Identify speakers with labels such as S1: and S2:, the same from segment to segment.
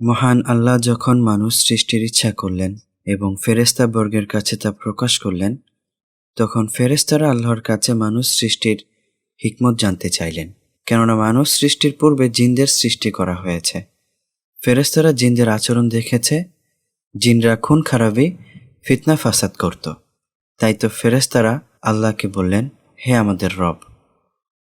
S1: মহান আল্লাহ যখন মানুষ সৃষ্টির ইচ্ছা করলেন এবং ফেরেস্তা বর্গের কাছে তা প্রকাশ করলেন, তখন ফেরেস্তারা আল্লাহর কাছে মানুষ সৃষ্টির হিকমত জানতে চাইলেন। কেননা মানুষ সৃষ্টির পূর্বে জিনদের সৃষ্টি করা হয়েছে। ফেরেস্তারা জিনদের আচরণ দেখেছে, জিনরা খুন খারাপি ফিতনা ফাসাদ করত। তাই তো ফেরেস্তারা আল্লাহকে বললেন, হে আমাদের রব,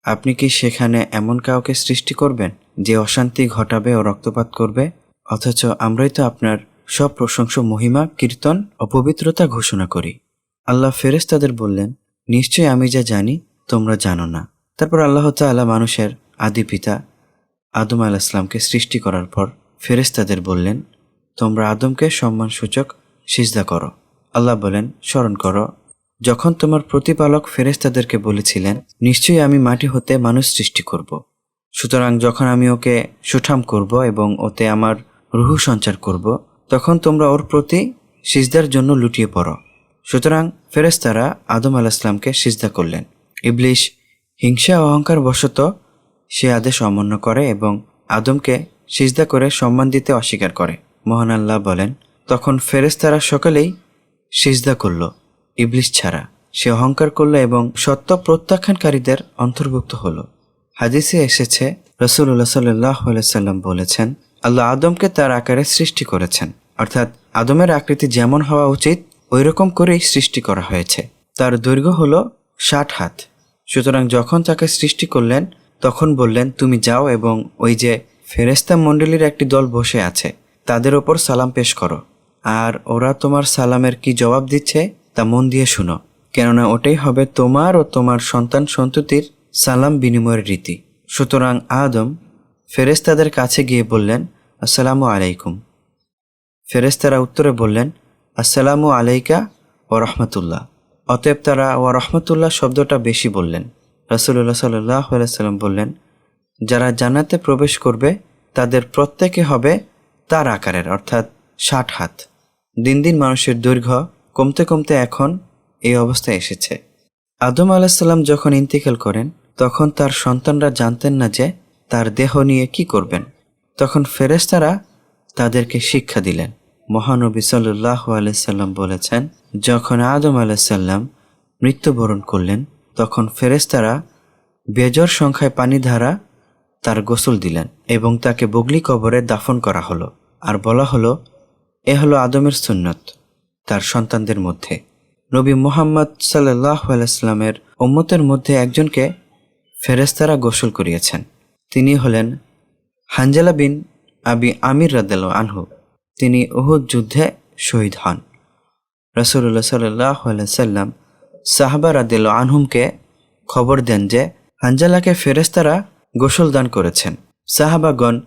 S1: আপনি কি সেখানে এমন কাউকে সৃষ্টি করবেন যে অশান্তি ঘটাবে ও রক্তপাত করবে? অথচ আমরাই তো আপনার সব প্রশংস, মহিমা, কীর্তন ও পবিত্রতা ঘোষণা করি। আল্লাহ ফেরেস্তাদের বললেন নিশ্চয় আমি যা জানি, তোমরা জানো না। তারপর আল্লাহ তাআলা মানুষের আদি পিতা আদম আল ইসলামকে সৃষ্টি করার পর ফেরেস্তাদের বললেন, তোমরা আদমকে সম্মানসূচক সিজদা করো। আল্লাহ বলেন, স্মরণ করো, যখন তোমার প্রতিপালক ফেরেস্তাদেরকে বলেছিলেন, নিশ্চয়ই আমি মাটি হতে মানুষ সৃষ্টি করব। সুতরাং যখন আমি ওকে সুঠাম করব এবং ওতে আমার রুহু সঞ্চার করব, তখন তোমরা ওর প্রতি সিজদার জন্য লুটিয়ে পড়ো। সুতরাং ফেরেস্তারা আদম আলাহিসামকে সিজদা করলেন। ইবলিশ হিংসা অহংকার বশত সে আদেশ অমান্য করে এবং আদমকে সিজদা করে সম্মান দিতে অস্বীকার করে। মহান আল্লাহ বলেন, তখন ফেরেস্তারা সকালেই সিজদা করল, ইবলিশ ছাড়া। সে অহংকার করল এবং সত্য প্রত্যাখ্যানকারীদের অন্তর্ভুক্ত হলো। হাদিসে এসেছে রসুল্লাহ সাল্লাহ সাল্লাম বলেছেন আল্লাহ আদমকে তার আকারে সৃষ্টি করেছেন। অর্থাৎ আদমের আকৃতি যেমন হওয়া উচিত ওই রকম করেই সৃষ্টি করা হয়েছে। তার দৈর্ঘ্য হল ষাট হাত। সুতরাং যখন তাকে সৃষ্টি করলেন, তখন বললেন, তুমি যাও এবং ওই যে ফেরেস্তা মণ্ডলীর একটি দল বসে আছে, তাদের ওপর সালাম পেশ করো। আর ওরা তোমার সালামের কি জবাব দিচ্ছে, তা মন দিয়ে শুনো। কেননা ওটাই হবে তোমার ও তোমার সন্তান সন্ততির সালাম বিনিময়ের রীতি। সুতরাং আদম ফেরেস্তাদের কাছে গিয়ে বললেন, আসসালামু আলাইকুম। ফেরেস্তারা উত্তরে বললেন, আসসালামু আলাইকা ও রহমতুল্লাহ। অতএব তারা ও রহমতুল্লাহ শব্দটা বেশি বললেন। রাসুল্লাহ সাল্লাহ সাল্লাম বললেন, যারা জান্নাতে প্রবেশ করবে, তাদের প্রত্যেকে হবে তার আকারের, অর্থাৎ ষাট হাত। দিন দিন মানুষের দৈর্ঘ্য কমতে কমতে এখন এই অবস্থায় এসেছে। আদম আলাহিসাল্লাম যখন ইন্তিকাল করেন, তখন তার সন্তানরা জানতেন না যে তার দেহ নিয়ে কি করবেন? তখন ফেরেস্তারা তাদেরকে শিক্ষা দিলেন। মহানবী সাল্লাহ আলাইসাল্লাম বলেছেন, যখন আদম আলাইসাল্লাম মৃত্যুবরণ করলেন, তখন ফেরেস্তারা বেজর সংখ্যায় পানি ধারা তার গোসল দিলেন এবং তাকে বগলি কবরে দাফন করা হলো। আর বলা হলো, এ হলো আদমের সুন্নত তার সন্তানদের মধ্যে। নবী মোহাম্মদ সাল্লাহ আলাইস্লামের উম্মতের মধ্যে একজনকে ফেরেস্তারা গোসল করিয়েছেন। তিনি হলেন হানজালা বিন আবি আমির রাদেল আনহু। তিনি উহুদ যুদ্ধে শহীদ হন। রসুল্লাহ সাল্লাহ সাল্লাম সাহাবা রাদেল আনহুমকে খবর দেন যে হানজালাকে ফেরেস্তারা গোসল দান করেছেন। সাহাবাগণ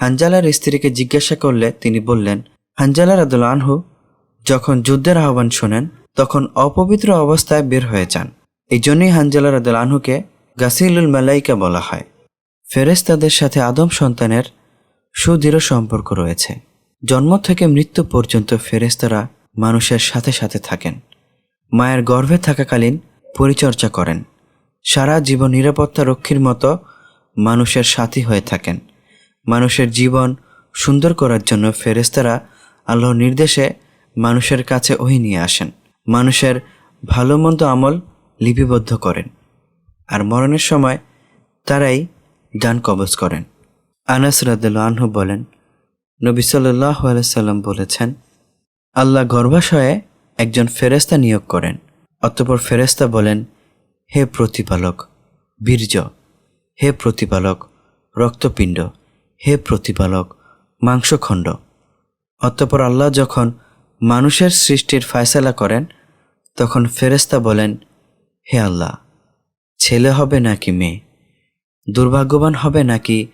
S1: হানজালার স্ত্রীকে জিজ্ঞাসা করলে তিনি বললেন, হানজালা রাদুল আনহু যখন যুদ্ধের আহ্বান শোনেন, তখন অপবিত্র অবস্থায় বের হয়ে যান। এই জন্যই হানজালা রাদুল আনহুকে গাসিলুল মালাইকা বলা হয়। ফেরেস্তাদের সাথে আদম সন্তানের সুদৃঢ় সম্পর্ক রয়েছে। জন্ম থেকে মৃত্যু পর্যন্ত ফেরেস্তারা মানুষের সাথে সাথে থাকেন। মায়ের গর্ভে থাকাকালীন পরিচর্যা করেন। সারা জীবন নিরাপত্তা রক্ষীর মতো মানুষের সাথী হয়ে থাকেন। মানুষের জীবন সুন্দর করার জন্য ফেরেস্তারা আল্লাহর নির্দেশে মানুষের কাছে ওহি নিয়ে আসেন। মানুষের ভালো মন্দ আমল লিপিবদ্ধ করেন। আর মরণের সময় তারাই ডান কবজ করেন। আনাস রাদুল্লা আনহু বলেন, নবী সাল্লাহ আলাইসাল্লাম বলেছেন, আল্লাহ গর্ভাশয়ে একজন ফেরেস্তা নিয়োগ করেন। অতপর ফেরেস্তা বলেন, হে প্রতিপালক, বীর্য, হে প্রতিপালক, রক্তপিণ্ড, হে প্রতিপালক, মাংসখণ্ড। অতপর আল্লাহ যখন মানুষের সৃষ্টির ফায়সালা করেন, তখন ফেরেস্তা বলেন, হে আল্লাহ, ছেলে হবে নাকি মেয়ে? দুর্ভাগ্যবান হবে নাকি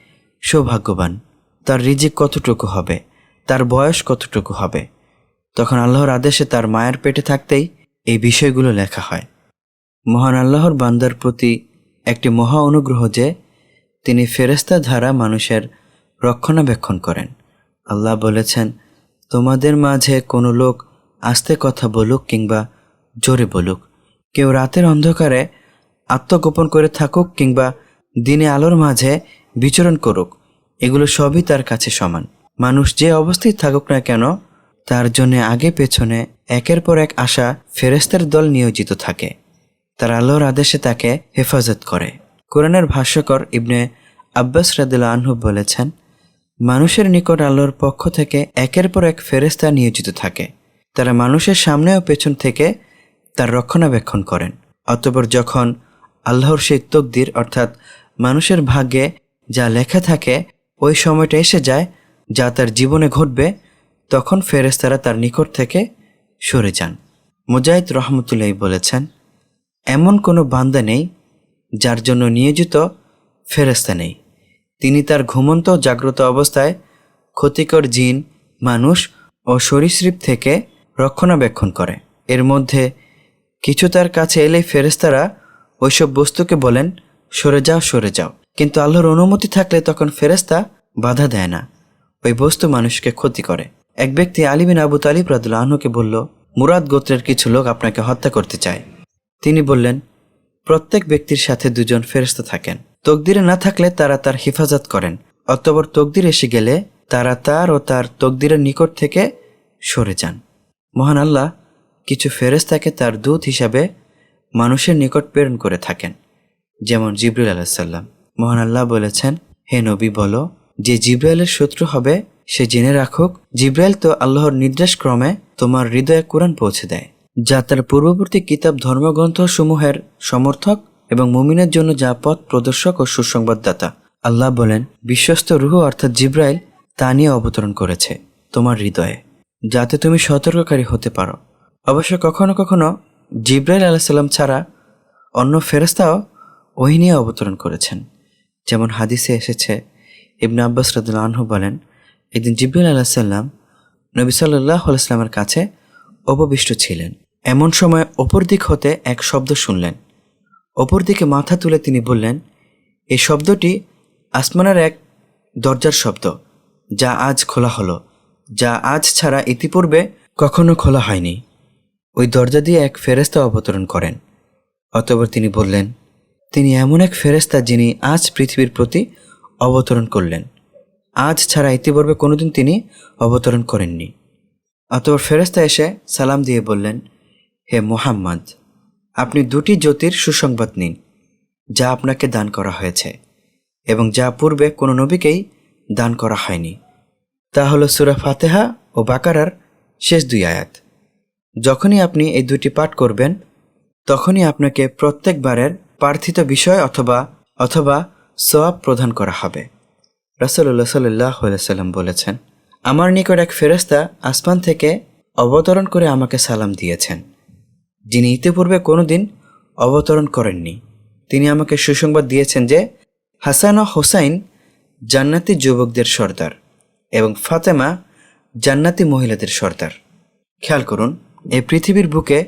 S1: সৌভাগ্যবান? তার রিজিক কতটুকু হবে? তার বয়স কতটুকু হবে? তখন আল্লাহর আদেশে তার মায়ের পেটে থাকতেই এই বিষয়গুলো লেখা হয়। মহান আল্লাহর বান্দার প্রতি একটি মহা অনুগ্রহ যে তিনি ফেরেস্তা ধারা মানুষের রক্ষণাবেক্ষণ করেন। আল্লাহ বলেছেন, তোমাদের মাঝে কোনো লোক আস্তে কথা বলুক কিংবা জোরে বলুক। কেউ রাতের অন্ধকারে আত্মগোপন করে থাকুক কিংবা দিনে আলোর মাঝে বিচরণ করুক, এগুলো সবই তার কাছে সমান। মানুষ যে অবস্থায় থাকুক না কেন, তার জন্য আগে পেছনে একের পর এক আসা ফেরেস্তার দল নিয়োজিত থাকে। তার আলোর আদেশে তাকে হেফাজত করে। কোরআনের ভাষ্যকর ইবনে আব্বাস রাদিল্লা আনহু বলেছেন, মানুষের নিকট আল্লাহর পক্ষ থেকে একের পর এক ফেরেস্তা নিয়োজিত থাকে। তারা মানুষের সামনে ও পেছন থেকে তার রক্ষণাবেক্ষণ করেন। অতপর যখন আল্লাহর সেই তকদির, অর্থাৎ মানুষের ভাগ্যে যা লেখা থাকে, ওই সময়টা এসে যায় যা তার জীবনে ঘটবে, তখন ফেরেস্তারা তার নিকট থেকে সরে যান। মুজাহিদ রহমতুল্লাহ বলেছেন, এমন কোনো বান্দা নেই যার জন্য নিয়োজিত ফেরেস্তা নেই। তিনি তার ঘুমন্ত জাগ্রত অবস্থায় ক্ষতিকর জিন, মানুষ ও সরীসৃপ থেকে রক্ষণাবেক্ষণ করে। এর মধ্যে কিছু তার কাছে এলে ফেরেস্তারা ওইসব বস্তুকে বলেন সরে যাও সরে যাও। কিন্তু আল্লাহর অনুমতি থাকলে তখন ফেরেস্তা বাধা দেয় না। ওই বস্তু মানুষকে ক্ষতি করে। এক ব্যক্তি আলিবিন আবু তালিব রাদুল্লাহ আহনুকে বলল, মুরাদ গোত্রের কিছু লোক আপনাকে হত্যা করতে চায়। তিনি বললেন, প্রত্যেক ব্যক্তির সাথে দুজন ফেরেস্তা থাকেন। তকদিরে না থাকলে তারা তার হেফাজত করেন। অতপর তকদির এসে গেলে তারা তার ও তার তকদিরের নিকট থেকে সরে যান। মহান আল্লাহ কিছু ফেরেস্তাকে তার দূত হিসাবে মানুষের নিকট প্রেরণ করে থাকেন। যেমন জিবরুল আলাহিসাল্লাম মহান আল্লাহ বলেছেন, হে নবী, বলো, যে জিব্রাইলের শত্রু হবে, সে জেনে রাখুক, জিব্রাইল তো আল্লাহর নির্দেশ ক্রমে তোমার হৃদয়ে কোরআন পৌঁছে দেয়, যা তার পূর্ববর্তী কিতাব ধর্মগ্রন্থ সমূহের সমর্থক এবং মুমিনের জন্য যা পথ প্রদর্শক ও সুসংবাদদাতা। আল্লাহ বলেন, বিশ্বস্ত রুহ অর্থাৎ জিব্রাইল তা নিয়ে অবতরণ করেছে তোমার হৃদয়ে, যাতে তুমি সতর্ককারী হতে পারো। অবশ্য কখনো কখনো জিব্রাইল আলাহিসাল্লাম ছাড়া অন্য ফেরস্তাও ওই নিয়ে অবতরণ করেছেন। যেমন হাদিসে এসেছে, ইবনে আব্বাস রাদুল আনহু বলেন, একদিন জিব্রাইল আলাহিসাল্লাম নবী সাল্লাহ আলাইস্লামের কাছে অপবিষ্ট ছিলেন। এমন সময় অপর দিক হতে এক শব্দ শুনলেন। অপর দিকে মাথা তুলে তিনি বললেন, এই শব্দটি আসমানের এক দরজার শব্দ, যা আজ খোলা হলো, যা আজ ছাড়া ইতিপূর্বে কখনো খোলা হয়নি। ওই দরজা দিয়ে এক ফেরেস্তা অবতরণ করেন। অতপর তিনি বললেন তিনি এমন এক ফেরেস্তা যিনি আজ পৃথিবীর প্রতি অবতরণ করলেন। আজ ছাড়া ইতিপূর্বে কোনোদিন তিনি অবতরণ করেননি। অতপর ফেরেস্তা এসে সালাম দিয়ে বললেন, হে মোহাম্মদ, আপনি দুটি জ্যোতির সুসংবাদ নিন, যা আপনাকে দান করা হয়েছে, এবং যা পূর্বে কোনো নবীকেই দান করা হয়নি। তা হলো সুরা ফাতেহা ও বাকারার শেষ দুই আয়াত। যখনই আপনি এই দুটি পাঠ করবেন, তখনই আপনাকে প্রত্যেকবারের প্রার্থিত বিষয় অথবা অথবা সোয়াব প্রদান করা হবে। রাসুল্লাহ সাল্লাহ সাল্লাম বলেছেন, আমার নিকট এক ফেরেস্তা আসমান থেকে অবতরণ করে আমাকে সালাম দিয়েছেন। যিনি ইতিপূর্বে কোনোদিন অবতরণ করেননি। তিনি আমাকে সুসংবাদ দিয়েছেন যে, হাসান ও হোসাইন জান্নাতি যুবকদের সর্দার এবং ফাতেমা জান্নাতি মহিলাদের সর্দার। খেয়াল করুন, এই পৃথিবীর বুকে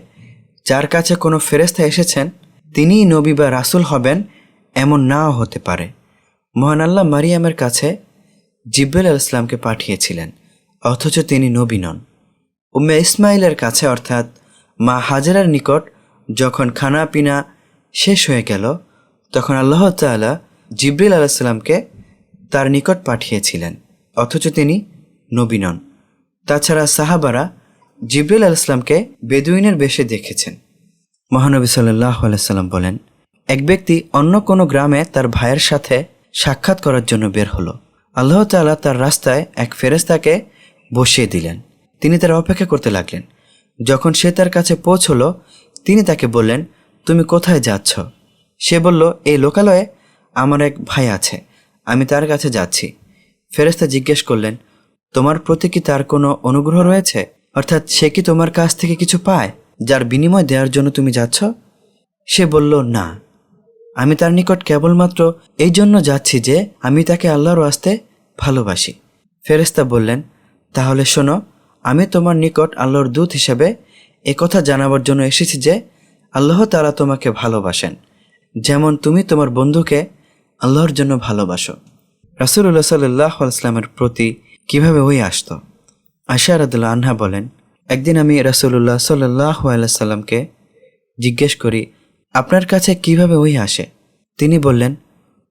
S1: যার কাছে কোনো ফেরেস্তা এসেছেন তিনিই নবী বা রাসুল হবেন এমন নাও হতে পারে। মহান আল্লাহ মারিয়ামের কাছে জিব্বেল আল ইসলামকে পাঠিয়েছিলেন, অথচ তিনি নবী নন। উম্মে ইসমাইলের কাছে অর্থাৎ মা হাজারার নিকট যখন খানা পিনা শেষ হয়ে গেল, তখন আল্লাহ তাআলা জিব্রিল আলাহিসাল্লামকে তার নিকট পাঠিয়েছিলেন, অথচ তিনি নবী নন। তাছাড়া সাহাবারা জিব্রিল আলাইসলামকে বেদুইনের বেশে দেখেছেন। মহানবী সাল্লাহ আলাইসাল্লাম বলেন, এক ব্যক্তি অন্য কোনো গ্রামে তার ভাইয়ের সাথে সাক্ষাৎ করার জন্য বের হলো। আল্লাহ তাআলা তার রাস্তায় এক ফেরেস্তাকে বসিয়ে দিলেন। তিনি তার অপেক্ষা করতে লাগলেন। যখন সে তার কাছে পৌঁছলো, তিনি তাকে বললেন, তুমি কোথায় যাচ্ছ? সে বলল, এই লোকালয়ে আমার এক ভাই আছে, আমি তার কাছে যাচ্ছি। ফেরেস্তা জিজ্ঞেস করলেন, তোমার প্রতি কি তার কোনো অনুগ্রহ রয়েছে? অর্থাৎ সে কি তোমার কাছ থেকে কিছু পায়? যার বিনিময় দেওয়ার জন্য তুমি যাচ্ছ? সে বলল, না। আমি তার নিকট কেবলমাত্র এই জন্য যাচ্ছি যে আমি তাকে আল্লাহর আস্তে ভালোবাসি। ফেরেস্তা বললেন, তাহলে শোনো, আমি তোমার নিকট আল্লাহর দূত হিসেবে কথা জানাবার জন্য এসেছি যে আল্লাহ তারা তোমাকে ভালোবাসেন। যেমন তুমি তোমার বন্ধুকে আল্লাহর জন্য ভালোবাসো। রাসুল্লাহ সাল্লাহ ইসলামের প্রতি কীভাবে ওই আসতো? আশারাদুল্লাহ আনহা বলেন একদিন আমি রাসুল্লাহ সাল্লাহ সাল্লামকে জিজ্ঞেস করি, আপনার কাছে কীভাবে ওই আসে? তিনি বললেন,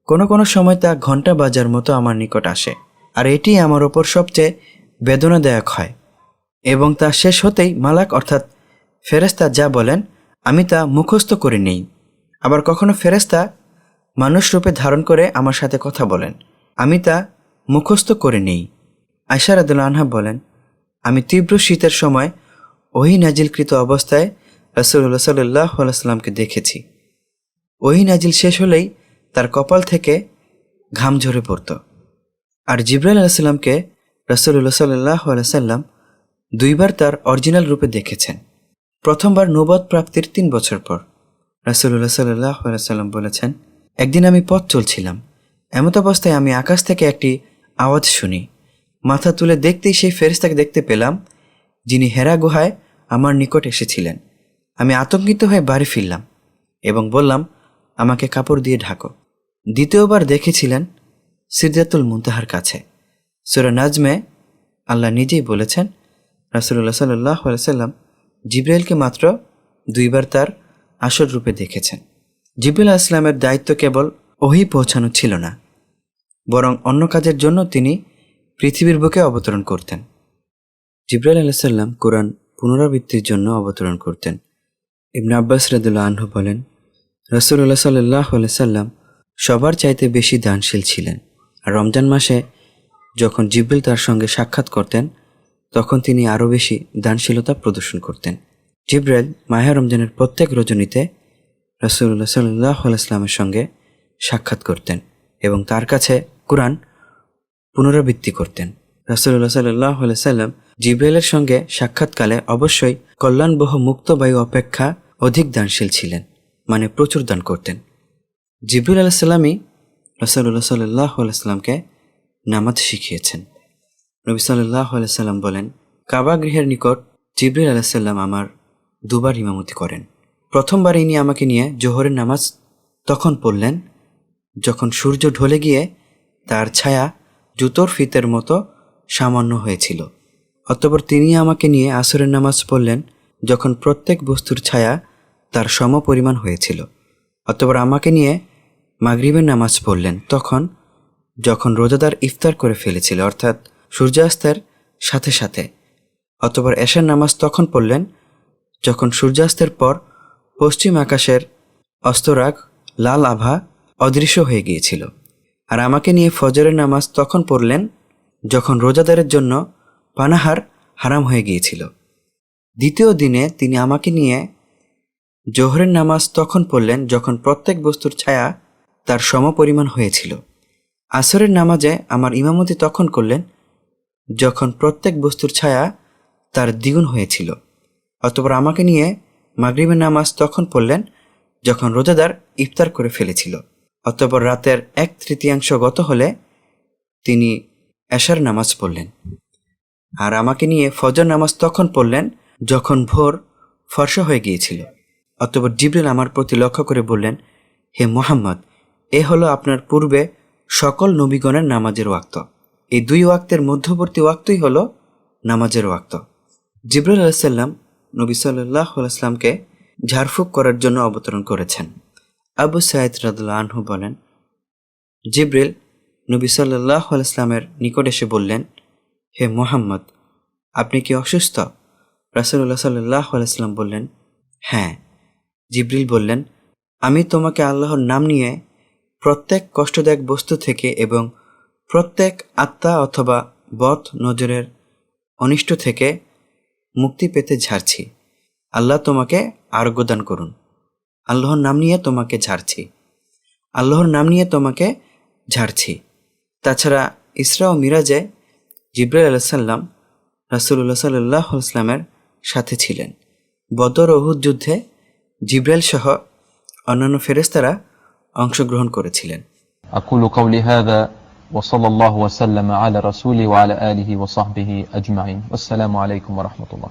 S1: কোনো কোনো সময় তা ঘণ্টা বাজার মতো আমার নিকট আসে, আর এটি আমার ওপর সবচেয়ে বেদনাদায়ক হয় এবং তা শেষ হতেই মালাক অর্থাৎ ফেরেস্তা যা বলেন, আমি তা মুখস্থ করে নেই। আবার কখনো ফেরেস্তা মানুষ রূপে ধারণ করে আমার সাথে কথা বলেন, আমি তা মুখস্থ করে নেই। আয়সার আনহা বলেন আমি তীব্র শীতের সময় ওহি নাজিলকৃত অবস্থায় রসুল্লাহ সাল্লাহ আলাইসাল্লামকে দেখেছি। ওহি নাজিল শেষ হলেই তার কপাল থেকে ঘাম ঝরে পড়ত। আর জিব্রাইল আলাইসাল্লামকে রসুল্লাহ সাল্লাহ আলাইসাল্লাম দুইবার তার অরিজিনাল রূপে দেখেছেন। প্রথমবার নবদ প্রাপ্তির তিন বছর পর রাসুল্লাহ সাল্লাহ সাল্লাম বলেছেন, একদিন আমি পথ চলছিলাম। এমত অবস্থায় আমি আকাশ থেকে একটি আওয়াজ শুনি। মাথা তুলে দেখতেই সেই ফেরেস্তাকে দেখতে পেলাম, যিনি হেরা গুহায় আমার নিকট এসেছিলেন। আমি আতঙ্কিত হয়ে বাড়ি ফিরলাম এবং বললাম, আমাকে কাপড় দিয়ে ঢাকো। দ্বিতীয়বার দেখেছিলেন সিদ্ধাতুল মুন্তাহার কাছে। সুরা নাজমে আল্লাহ নিজেই বলেছেন রাসুল্লাহ সাল্লাহ সাল্লাম জিব্রাইলকে মাত্র দুইবার তার আসল রূপে দেখেছেন। জিব্রাইল ইসলামের দায়িত্ব কেবল ওহি পৌঁছানো ছিল না, বরং অন্য কাজের জন্য তিনি পৃথিবীর বুকে অবতরণ করতেন। জিব্রাইল আলাইসাল্লাম কোরআন পুনরাবৃত্তির জন্য অবতরণ করতেন। ইবনে আব্বাস রাদুল্লাহ আনহু বলেন রসুল্লাহ সাল্লাহ সাল্লাম সবার চাইতে বেশি দানশীল ছিলেন। আর রমজান মাসে যখন জিব্রিল তার সঙ্গে সাক্ষাৎ করতেন, তখন তিনি আরও বেশি দানশীলতা প্রদর্শন করতেন। জিব্রাইল মায়া রমজানের প্রত্যেক রজনীতে রসুল্লাহ সাল্লাহ আলাইস্লামের সঙ্গে সাক্ষাৎ করতেন এবং তার কাছে কোরআন পুনরাবৃত্তি করতেন। রাসুল্লাহ সাল্লাহ সাল্লাম জিব্রাইলের সঙ্গে সাক্ষাৎকালে অবশ্যই কল্যাণবহ মুক্ত বায়ু অপেক্ষা অধিক দানশীল ছিলেন মানে প্রচুর দান করতেন। জিব্রুল আলাহিসাল্লামই রাসুল্লাহ সাল্লাহ আলাইস্লামকে নামাজ শিখিয়েছেন। নবী সাল্লাহ আলাইসাল্লাম বলেন, কাবা গৃহের নিকট জিব্রিল আলাহিসাল্লাম আমার দুবার ইমামতি করেন। প্রথমবার ইনি আমাকে নিয়ে জোহরের নামাজ তখন পড়লেন, যখন সূর্য ঢলে গিয়ে তার ছায়া জুতোর ফিতের মতো সামান্য হয়েছিল। অতপর তিনি আমাকে নিয়ে আসরের নামাজ পড়লেন, যখন প্রত্যেক বস্তুর ছায়া তার সম পরিমাণ হয়েছিল। অতপর আমাকে নিয়ে মাগরিবের নামাজ পড়লেন, তখন যখন রোজাদার ইফতার করে ফেলেছিল, অর্থাৎ সূর্যাস্তের সাথে সাথে। অতপর এশার নামাজ তখন পড়লেন, যখন সূর্যাস্তের পর পশ্চিম আকাশের অস্তরাগ লাল আভা অদৃশ্য হয়ে গিয়েছিল। আর আমাকে নিয়ে ফজরের নামাজ তখন পড়লেন যখন রোজাদারের জন্য পানাহার হারাম হয়ে গিয়েছিল। দ্বিতীয় দিনে তিনি আমাকে নিয়ে জোহরের নামাজ তখন পড়লেন যখন প্রত্যেক বস্তুর ছায়া তার সমপরিমাণ হয়েছিল। আসরের নামাজে আমার ইমামতি তখন করলেন যখন প্রত্যেক বস্তুর ছায়া তার দ্বিগুণ হয়েছিল। অতপর আমাকে নিয়ে মাগরিবের নামাজ তখন পড়লেন যখন রোজাদার ইফতার করে ফেলেছিল। অতপর রাতের এক তৃতীয়াংশ গত হলে তিনি এশার নামাজ পড়লেন। আর আমাকে নিয়ে ফজর নামাজ তখন পড়লেন যখন ভোর ফর্সা হয়ে গিয়েছিল। অতপর জিবরিল আমার প্রতি লক্ষ্য করে বললেন, হে মোহাম্মদ, এ হলো আপনার পূর্বে সকল নবীগণের নামাজের ওয়াক্ত। এই দুই ওয়াক্তের মধ্যবর্তী ওয়াক্তই হলো নামাজের ওয়াক্ত। জিবরুল আলাইসাল্লাম নবী সাল্লাহ আলাইসলামকে ঝাড়ফুঁক করার জন্য অবতরণ করেছেন। আবু সাইদ রাদুল্লাহ আনহু বলেন, জিব্রিল নবী সাল্লাহ আলাইসলামের নিকট এসে বললেন, হে মোহাম্মদ, আপনি কি অসুস্থ? রাসুল্লাহ সাল্লাহ আলাইসলাম বললেন হ্যাঁ। জিব্রিল বললেন, আমি তোমাকে আল্লাহর নাম নিয়ে প্রত্যেক কষ্টদায়ক বস্তু থেকে এবং প্রত্যেক আত্মা অথবা বধ নজরের অনিষ্ট থেকে মুক্তি পেতে ঝাড়ছি। আল্লাহ তোমাকে আরোগ্য দান করুন। আল্লাহর নাম নিয়ে তোমাকে ঝাড়ছি আল্লাহর নাম নিয়ে তোমাকে ঝাড়ছি তাছাড়া ইসরা ও মিরাজে জিব্রাইল আলাইসাল্লাম রাসুল্লাহ সাল্লাহ ইসলামের সাথে ছিলেন বদর ওহুদ যুদ্ধে জিব্রাইল সহ অন্যান্য ফেরেস্তারা অংশগ্রহণ করেছিলেন
S2: أقول قولي هذا وصلى الله وسلم على رسوله وعلى آله وصحبه أجمعين والسلام عليكم ورحمة الله